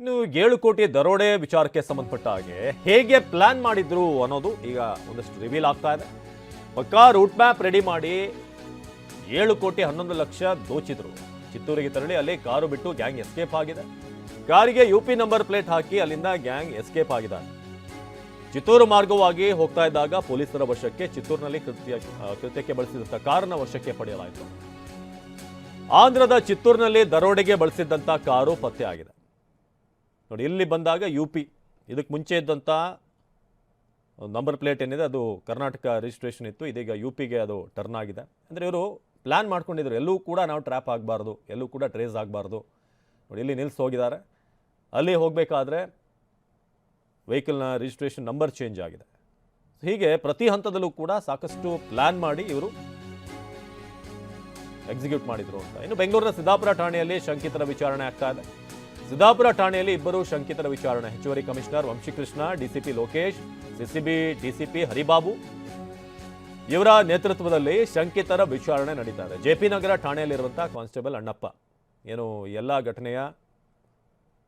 ಇನ್ನು ಏಳು ಕೋಟಿ ದರೋಡೆ ವಿಚಾರಕ್ಕೆ ಸಂಬಂಧಪಟ್ಟ ಹಾಗೆ ಹೇಗೆ ಪ್ಲಾನ್ ಮಾಡಿದ್ರು ಅನ್ನೋದು ಈಗ ಒಂದಷ್ಟು ರಿವೀಲ್ ಆಗ್ತಾ ಇದೆ. ಪಕ್ಕಾ ರೂಟ್ ಮ್ಯಾಪ್ ರೆಡಿ ಮಾಡಿ ಏಳು ಕೋಟಿ ಹನ್ನೊಂದು ಲಕ್ಷ ದೋಚಿದ್ರು. ಚಿತ್ತೂರಿಗೆ ತೆರಳಿ ಅಲ್ಲಿ ಕಾರು ಬಿಟ್ಟು ಗ್ಯಾಂಗ್ ಎಸ್ಕೇಪ್ ಆಗಿದೆ. ಕಾರಿಗೆ ಯು ಪಿ ನಂಬರ್ ಪ್ಲೇಟ್ ಹಾಕಿ ಅಲ್ಲಿಂದ ಗ್ಯಾಂಗ್ ಎಸ್ಕೇಪ್ ಆಗಿದ್ದಾರೆ ಚಿತ್ತೂರು ಮಾರ್ಗವಾಗಿ ಹೋಗ್ತಾ ಇದ್ದಾಗ ಪೊಲೀಸರ ವಶಕ್ಕೆ ಚಿತ್ತೂರಿನಲ್ಲಿ ಕೃತ್ಯ ಕೃತ್ಯಕ್ಕೆ ಬಳಸಿದಂಥ ಕಾರನ್ನು ವಶಕ್ಕೆ ಪಡೆಯಲಾಯಿತು. ಆಂಧ್ರದ ಚಿತ್ತೂರಿನಲ್ಲಿ ದರೋಡೆಗೆ ಬಳಸಿದ್ದಂಥ ಕಾರು ಪತ್ತೆ ಆಗಿದೆ. ನೋಡಿ, ಇಲ್ಲಿ ಬಂದಾಗ ಯು ಪಿ ಇದಕ್ಕೆ ಮುಂಚೆ ಇದ್ದಂಥ ನಂಬರ್ ಪ್ಲೇಟ್ ಏನಿದೆ, ಅದು ಕರ್ನಾಟಕ ರಿಜಿಸ್ಟ್ರೇಷನ್ ಇತ್ತು. ಇದೀಗ ಯು ಪಿಗೆ ಅದು ಟರ್ನ್ ಆಗಿದೆ. ಅಂದರೆ ಇವರು ಪ್ಲ್ಯಾನ್ ಮಾಡ್ಕೊಂಡಿದ್ರು, ಎಲ್ಲೂ ಕೂಡ ನಾವು ಟ್ರ್ಯಾಪ್ ಆಗಬಾರ್ದು, ಎಲ್ಲೂ ಕೂಡ ಟ್ರೇಸ್ ಆಗಬಾರ್ದು. ನೋಡಿ, ಇಲ್ಲಿ ನಿಲ್ಸಿ ಹೋಗಿದ್ದಾರೆ. ಅಲ್ಲಿ ಹೋಗಬೇಕಾದ್ರೆ ವೆಹಿಕಲ್ನ ರಿಜಿಸ್ಟ್ರೇಷನ್ ನಂಬರ್ ಚೇಂಜ್ ಆಗಿದೆ. ಹೀಗೆ ಪ್ರತಿ ಹಂತದಲ್ಲೂ ಕೂಡ ಸಾಕಷ್ಟು ಪ್ಲ್ಯಾನ್ ಮಾಡಿ ಇವರು ಎಕ್ಸಿಕ್ಯೂಟ್ ಮಾಡಿದರು ಅಂತ. ಇನ್ನು ಬೆಂಗಳೂರಿನ ಸಿದ್ದಾಪುರ ಠಾಣೆಯಲ್ಲಿ ಶಂಕಿತರ ವಿಚಾರಣೆ ಆಗ್ತಾ ಇದೆ. ಸಿದ್ದಾಪುರ ಠಾಣೆಯಲ್ಲಿ ಇಬ್ಬರು ಶಂಕಿತರ ವಿಚಾರಣೆ. ಹೆಚ್ಚುವರಿ commissioner Vamshikrishna, DCP Lokesh, CCB, DCP Haribabu ಇವರ ನೇತೃತ್ವದಲ್ಲಿ ಶಂಕಿತರ ವಿಚಾರಣೆ ನಡೀತಾ ಇದೆ ಜೆ ಪಿ ನಗರ ಠಾಣೆಯಲ್ಲಿರುವಂತಹ ಕಾನ್ಸ್ಟೇಬಲ್ ಅಣ್ಣಪ್ಪ. ಏನು ಎಲ್ಲ ಘಟನೆಯ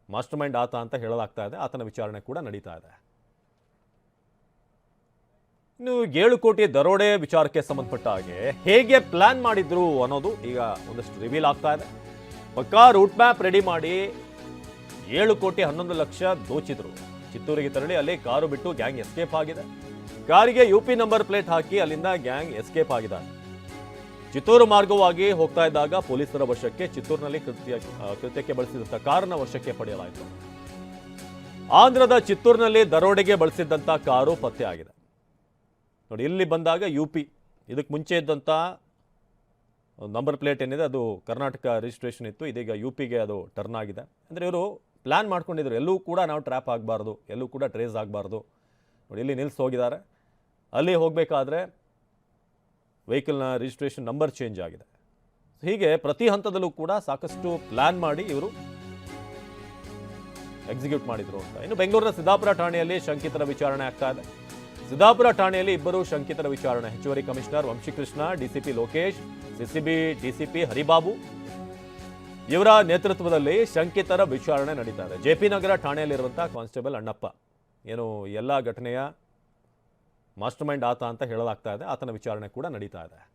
ಮಾಸ್ಟರ್ ಮೈಂಡ್ ಆತ ಅಂತ ಹೇಳಲಾಗ್ತಾ ಇದೆ. ಆತನ ವಿಚಾರಣೆ ಕೂಡ ನಡೀತಾ ಇದೆ. ಇನ್ನು ಏಳು ಕೋಟಿ ದರೋಡೆ ವಿಚಾರಕ್ಕೆ ಸಂಬಂಧಪಟ್ಟ ಹಾಗೆ ಹೇಗೆ ಪ್ಲಾನ್ ಮಾಡಿದ್ರು ಅನ್ನೋದು ಈಗ ಒಂದಷ್ಟು ರಿವೀಲ್ ಆಗ್ತಾ ಇದೆ. ಪಕ್ಕಾ ರೂಟ್ ಮ್ಯಾಪ್ ರೆಡಿ ಮಾಡಿ ಏಳು ಕೋಟಿ ಹನ್ನೊಂದು ಲಕ್ಷ ದೋಚಿದ್ರು. ಚಿತ್ತೂರಿಗೆ ತೆರಳಿ ಅಲ್ಲಿ ಕಾರು ಬಿಟ್ಟು ಗ್ಯಾಂಗ್ ಎಸ್ಕೇಪ್ ಆಗಿದೆ. ಕಾರಿಗೆ ಯು ಪಿ ನಂಬರ್ ಪ್ಲೇಟ್ ಹಾಕಿ ಅಲ್ಲಿಂದ ಗ್ಯಾಂಗ್ ಎಸ್ಕೇಪ್ ಆಗಿದ್ದಾರೆ ಚಿತ್ತೂರು ಮಾರ್ಗವಾಗಿ ಹೋಗ್ತಾ ಇದ್ದಾಗ ಪೊಲೀಸರ ವಶಕ್ಕೆ ಚಿತ್ತೂರಿನಲ್ಲಿ ಕೃತ್ಯ ಕೃತ್ಯಕ್ಕೆ ಬಳಸಿದಂಥ ಕಾರನ್ನ ವಶಕ್ಕೆ ಪಡೆಯಲಾಯಿತು. ಆಂಧ್ರದ ಚಿತ್ತೂರಿನಲ್ಲಿ ದರೋಡೆಗೆ ಬಳಸಿದ್ದಂಥ ಕಾರು ಪತ್ತೆ ಆಗಿದೆ. ನೋಡಿ, ಇಲ್ಲಿ ಬಂದಾಗ ಯು ಪಿ ಇದಕ್ಕೆ ಮುಂಚೆ ಇದ್ದಂಥ ನಂಬರ್ ಪ್ಲೇಟ್ ಏನಿದೆ, ಅದು ಕರ್ನಾಟಕ ರಿಜಿಸ್ಟ್ರೇಷನ್ ಇತ್ತು. ಇದೀಗ ಯು ಪಿಗೆ ಅದು ಟರ್ನ್ ಆಗಿದೆ. ಅಂದರೆ ಇವರು ಪ್ಲ್ಯಾನ್ ಮಾಡ್ಕೊಂಡಿದ್ರು, ಎಲ್ಲೂ ಕೂಡ ನಾವು ಟ್ರ್ಯಾಪ್ ಆಗಬಾರ್ದು, ಎಲ್ಲೂ ಕೂಡ ಟ್ರೇಸ್ ಆಗಬಾರ್ದು. ನೋಡಿ, ಇಲ್ಲಿ ನಿಲ್ಸಿ ಹೋಗಿದ್ದಾರೆ. ಅಲ್ಲಿ ಹೋಗಬೇಕಾದ್ರೆ ವೆಹಿಕಲ್ನ ರಿಜಿಸ್ಟ್ರೇಷನ್ ನಂಬರ್ ಚೇಂಜ್ ಆಗಿದೆ. ಹೀಗೆ ಪ್ರತಿ ಹಂತದಲ್ಲೂ ಕೂಡ ಸಾಕಷ್ಟು ಪ್ಲ್ಯಾನ್ ಮಾಡಿ ಇವರು ಎಕ್ಸಿಕ್ಯೂಟ್ ಮಾಡಿದ್ರು ಅಂತ. ಇನ್ನು ಬೆಂಗಳೂರಿನ ಸಿದ್ದಾಪುರ ಠಾಣೆಯಲ್ಲಿ ಶಂಕಿತರ ವಿಚಾರಣೆ ಆಗ್ತಾ ಇದೆ. ಸಿದ್ದಾಪುರ ಠಾಣೆಯಲ್ಲಿ ಇಬ್ಬರು ಶಂಕಿತರ ವಿಚಾರಣೆ. ಹೆಚ್ಚುವರಿ commissioner Vamshikrishna, DCP Lokesh, CCB, DCP Haribabu ಇವರ ನೇತೃತ್ವದಲ್ಲಿ ಶಂಕಿತರ ವಿಚಾರಣೆ ನಡೀತಾ ಇದೆ. ಜೆ ಪಿ ನಗರ ಠಾಣೆಯಲ್ಲಿರುವಂತಹ ಕಾನ್ಸ್ಟೇಬಲ್ ಅಣ್ಣಪ್ಪ. ಏನು ಎಲ್ಲ ಘಟನೆಯ ಮಾಸ್ಟರ್ ಮೈಂಡ್ ಆತ ಅಂತ ಹೇಳಲಾಗ್ತಾ ಇದೆ. ಆತನ ವಿಚಾರಣೆ ಕೂಡ ನಡೀತಾ ಇದೆ.